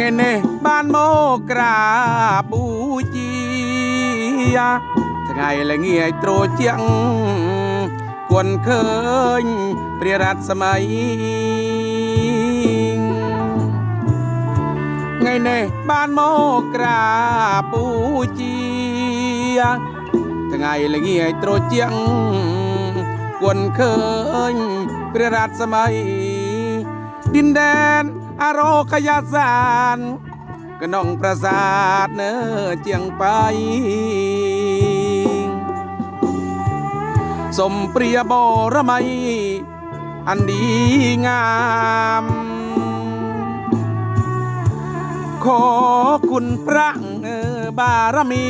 ไงเน่บ้านโมกราปูจียทั้งไงละเงียโตรเจียง กวนเคยเปรียรัตสมัย ไงเน่บ้านโมกราปูจียทั้งไงละเงียโตรเจียง กวนเคยเปรียรัตสมัย ดินแดน อโรคยาสารกนองประสาทเนอเจียงไป สมเปรียบรมัย อันดีงาม ขอคุณพระเอ่อบารมี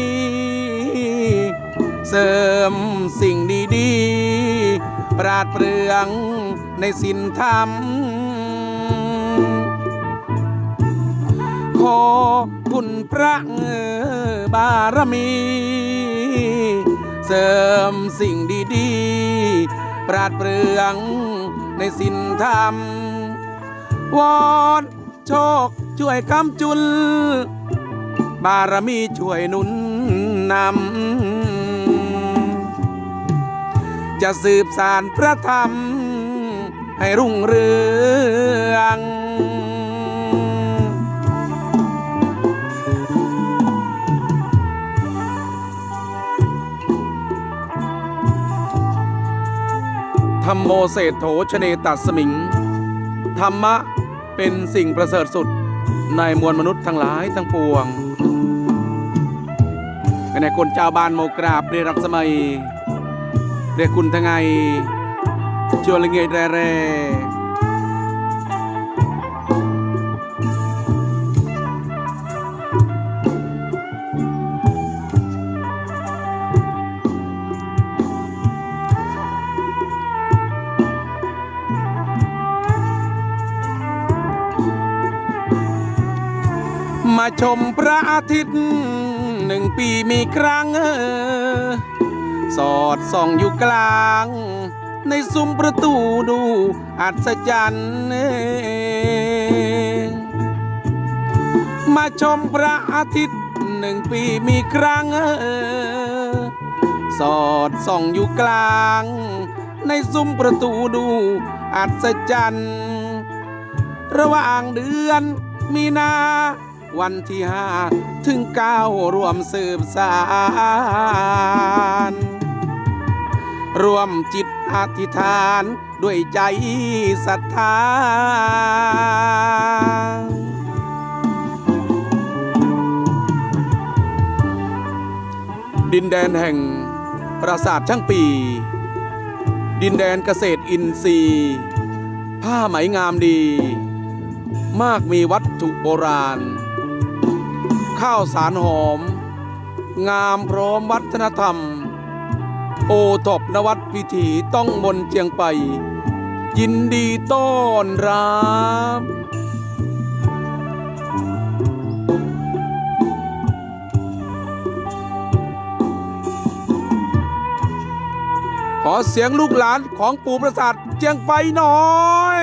เสริมสิ่งดี ๆ ปราดเปรื่องในสินธรรม ขอคุณพระบารมี เสริมสิ่งดีๆ ปราดเปรื่องในสินธรรม วอนโชคช่วยคำจุล บารมีช่วยหนุนนำ จะสืบสารพระธรรม ให้รุ่งเรือง ธรรมโมเศธโถชเนตัสมิง ธรรมะเป็นสิ่งประเสริฐสุดในมวลมนุษย์ทั้งหลายทั้งปวงในคนชาวบ้านโมกราบเรียรับสมัย เรียกคุณทั้งไงชวนละเงยแร่ มาชมพระอาทิตย์หนึ่งปีมีครั้ง สอดส่องอยู่กลาง ในซุ้มประตูดูอัศจรรย์มาชมพระอาทิตย์หนึ่งปีมีครั้ง สอดส่องอยู่กลาง ในซุ้มประตูดูอัศจรรย์ระหว่างเดือนมีนา วันที่ห้าถึงเก้ารวมสืบสารรวมจิตอธิษฐานด้วยใจศรัทธา ดินแดนแห่งปราสาทช่างปี ดินแดนเกษตรอินทรีย์ ผ้าไหมงามดี มากมีวัตถุโบราณ ข้าวสารหอม งามพร้อมวัฒนธรรม โอทบนวัดพิธีต้องมนเจียงไป ยินดีต้อนรับขอเสียงลูกหลานของปู่ประสาทเจียงไปหน่อย